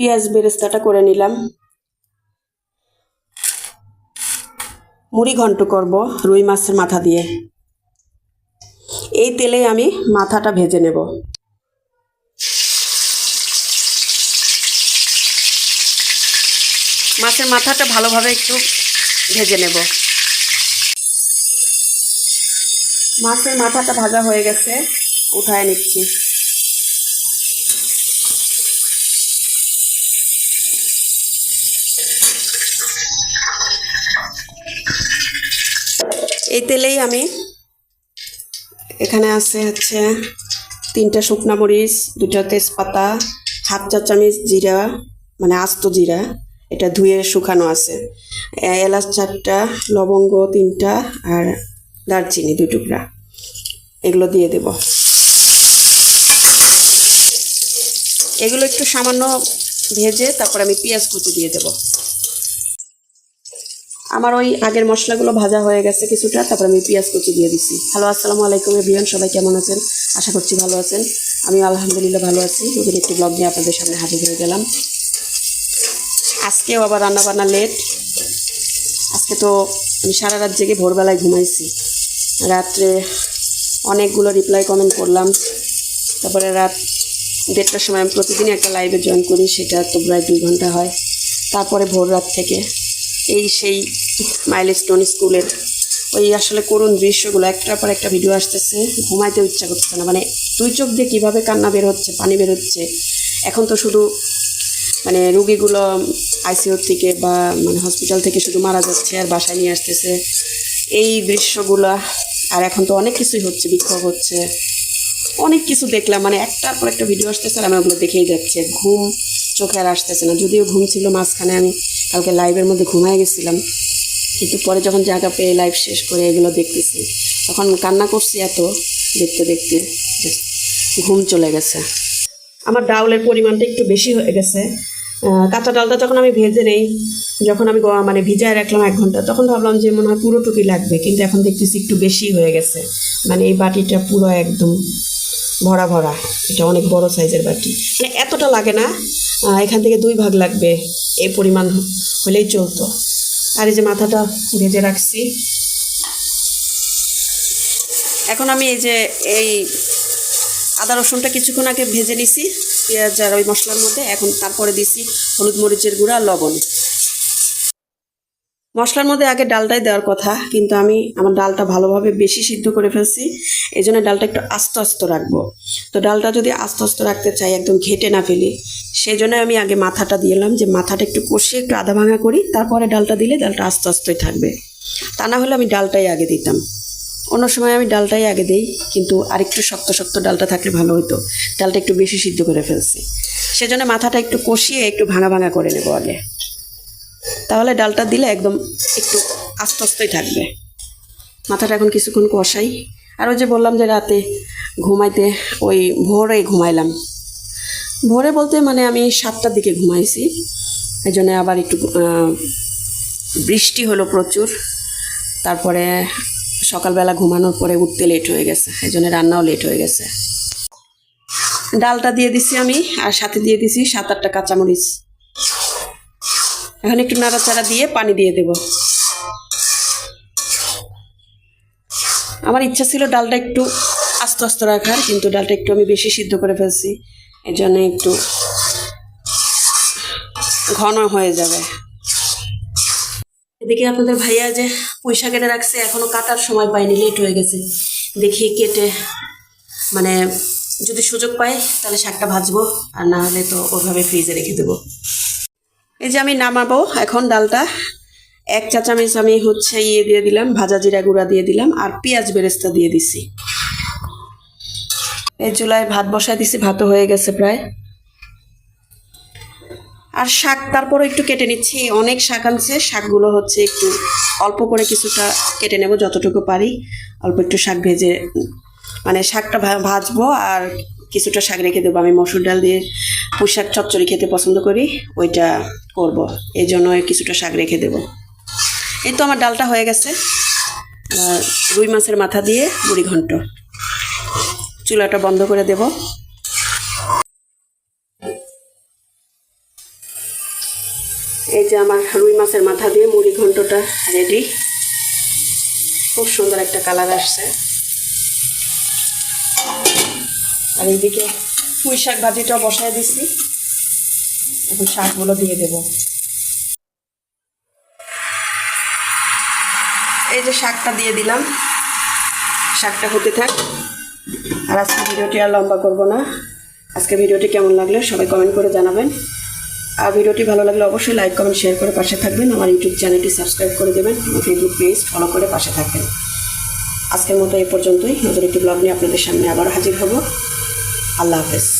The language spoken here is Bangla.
পেঁয়াজ বেরেস্তাটা করে নিলাম। মুড়ি ঘন্ট করব রুই মাছের মাথা দিয়ে। এই তেলে আমি মাথাটা ভেজে নেব। মাছের মাথাটা ভালোভাবে একটু ভেজে নেব। মাছের মাথাটা ভাজা হয়ে গেছে, উঠায় নিচ্ছি। এই তেলেই আমি এখানে আছে হচ্ছে তিনটা শুকনা মরিচ দুটা তেজপাতা, হাফ চা চামচ জিরা মানে আস্ত জিরা, এটা ধুয়ে শুকানো আছে। এলাচ চারটা, লবঙ্গ তিনটা আর দারচিনি দুই টুকরা। এগুলো দিয়ে দেব। এগুলো একটু সামান্য ভেজে তারপর আমি পেঁয়াজ কুচি দিয়ে দেব। আমার ওই আগের মশলাগুলো ভাজা হয়ে গেছে কিছুটা, তারপর আমি পেঁয়াজ কুচি দিয়ে দিছি। হ্যালো আসসালামু আলাইকুম এভরিওয়ান সবাই কেমন আছেন? আশা করছি ভালো আছেন। আমি আলহামদুলিল্লাহ ভালো আছি। নতুন একটি ব্লগ নিয়ে আপনাদের সামনে হাজির হয়ে গেলাম। আজকেও আবার রান্না বান্না লেট আজকে তো আমি সারা রাত জেগে ভোরবেলায় ঘুমাইছি। রাত্রে অনেকগুলো রিপ্লাই কমেন্ট করলাম। তারপরে রাত দেড়টার সময় আমি প্রতিদিনই একটা লাইভে জয়েন করি, সেটা তো প্রায় দুই ঘণ্টা হয়। তারপরে ভোর রাত থেকে এই সেই মাইলস্টোন স্কুলের ওই আসলে করুণ দৃশ্যগুলো, একটার পর একটা ভিডিও আসতেছে, ঘুমাইতেও ইচ্ছা করছে না। মানে দুই চোখ দিয়ে কীভাবে কান্না বের হচ্ছে, পানি বের হচ্ছে, এখন তো শুধু মানে রুগীগুলো আইসিইউ থেকে বা মানে হসপিটাল থেকে শুধু মারা যাচ্ছে আর বাসায় নিয়ে আসতেছে। এই দৃশ্যগুলা, আর এখন তো অনেক কিছুই হচ্ছে, বিক্ষোভ হচ্ছে। অনেক কিছু দেখলাম মানে একটার পর একটা ভিডিও আসতেছে আর আমি ওগুলো দেখেই যাচ্ছে। ঘুম চোখে আর আসতেছে না। যদিও ঘুম ছিল মাঝখানে, আমি কালকে লাইভের মধ্যে ঘুমায় গেছিলাম। কিন্তু পরে যখন জায়গা পেয়ে লাইভ শেষ করে এগুলো দেখতেছি, তখন কান্না করছি এত দেখতে দেখতে ঘুম চলে গেছে। আমার ডাউলের পরিমাণটা একটু বেশি হয়ে গেছে। কাঁচা ডালটা যখন আমি ভেজে নেই, যখন আমি মানে ভিজায় রাখলাম এক ঘণ্টা, তখন ভাবলাম যে মনে হয় পুরোটুকুই লাগবে, কিন্তু এখন দেখতেছি একটু বেশি হয়ে গেছে। মানে এই বাটিটা পুরো একদম ভরা ভরা, এটা অনেক বড় সাইজের বাটি। মানে এতটা লাগে না এখান থেকে দুই ভাগ লাগবে, এই পরিমাণ হলেই চলতো। আর এই যে মাথাটা ভেজে রাখছি। এখন আমি এই যে এই আদা রসুনটা কিছুক্ষণ আগে ভেজে নিছি, পেঁয়াজ আর ওই মশলার মধ্যে। এখন তারপরে দিছি হলুদ মরিচের গুঁড়া, লবণ। মশলার মধ্যে আগে ডালটাই দেওয়ার কথা, কিন্তু আমি আমার ডালটা ভালোভাবে বেশি সিদ্ধ করে ফেলছি। এই জন্য ডালটা একটু আস্তে আস্তে রাখব। তো ডালটা যদি আস্তে আস্তে রাখতে চাই, একদম ঘেটে না ফেলি, সেই জন্য আমি আগে মাথাটা দিলাম যে মাথাটা একটু কষিয়ে একটু আধা ভাঙা করি, তারপরে ডালটা দিলে ডালটা আস্তে আস্তেই থাকবে। তা না হলে আমি ডালটাই আগে দিতাম। অন্য সময় আমি ডালটাই আগে দিই, কিন্তু আরেকটু শক্ত শক্ত ডালটা থাকলে ভালো হতো ডালটা একটু বেশি সিদ্ধ করে ফেলছি। সেজন্য মাথাটা একটু কষিয়ে একটু ভাঙা ভাঙা করে নেব আগে। তাহলে ডালটা দিলে একদম একটু আস্তে আস্তেই থাকবে। মাথাটা এখন কিছুক্ষণ কষাই। আর ওই যে বললাম যে রাতে ঘুমাইতে, ওই ভোরে ঘুমাইলাম। ভোরে বলতে মানে আমি সাতটার দিকে ঘুমাইছি। এই জন্য আবার একটু বৃষ্টি হলো প্রচুর। তারপরে সকালবেলা ঘুমানোর পরে উঠতে লেট হয়ে গেছে। এই জন্য রান্নাও লেট হয়ে গেছে। ডালটা দিয়ে দিছি আমি, আর সাথে দিয়ে দিছি সাত আটটা কাঁচামরিচ। এখন একটু নাড়াচাড়া দিয়ে পানি দিয়ে দেব। আমার ইচ্ছা ছিল ডালটা একটু আস্তে আস্তে রাখার, কিন্তু ডালটা একটু আমি বেশি সিদ্ধ করে ফেলছি। এই জন্য একটু ঘন হয়ে যাবে। এদিকে আপনাদের ভাইয়া যে পয়সা কেটে রাখছে, এখনও কাটার সময় পাইনি লেট হয়ে গেছে। দেখি কেটে মানে যদি সুযোগ পাই তাহলে শাকটা ভাজবো, আর না হলে তো ওইভাবে ফ্রিজে রেখে দেবো। এই যে আমি নামাবো এখন ডালটা। এক চা চামচ আমি হচ্ছে ইয়ে দিয়ে দিলাম, ভাজা জিরা গুঁড়া দিয়ে দিলাম, আর পেঁয়াজ বেরেস্তা দিয়ে দিছি। এই চুলায় ভাত বসায় দিছি, ভাতও হয়ে গেছে প্রায়। আর শাক তারপরে একটু কেটে নিচ্ছি, অনেক শাক আনছে, শাকগুলো হচ্ছে একটু অল্প করে কিছুটা কেটে নেব যতটুকু পারি। অল্প একটু শাক ভেজে মানে শাকটা ভাজবো আর কিছুটা শাক রেখে দেবো। আমি মসুর ডাল দিয়ে পুঁই শাক চচ্চড়ি খেতে পছন্দ করি, ওইটা করব। এই জন্য কিছুটা শাক রেখে দেবো। এই তো আমার ডালটা হয়ে গেছে। রুই মাছের মাথা দিয়ে মুড়ি ঘন্ট। চুলাটা বন্ধ করে দেব। এই যে আমার রুই মাছের মাথা দিয়ে মুড়ি ঘন্টটা রেডি খুব সুন্দর একটা কালার আসছে। আর এইদিকে পুঁই শাক ভাজিটাও বসায় দিছি। এখন শাকগুলো দিয়ে দেব। এই যে শাকটা দিয়ে দিলাম। শাকটা হতে থাক। আর আজকে ভিডিওটি আর লম্বা করব না। আজকে ভিডিওটি কেমন লাগল সবাই কমেন্ট করে জানাবেন। আর ভিডিওটি ভালো লাগলে অবশ্যই লাইক কমেন্ট শেয়ার করে পাশে থাকবেন। আমার ইউটিউব চ্যানেলটি সাবস্ক্রাইব করে দেবেন। ফেসবুক পেজ ফলো করে পাশে থাকবেন। আজকের মতো এ পর্যন্তই। নতুন একটি ব্লগ নিয়ে আপনাদের সামনে আবার হাজির হব। আল্লাহ হাফেজ।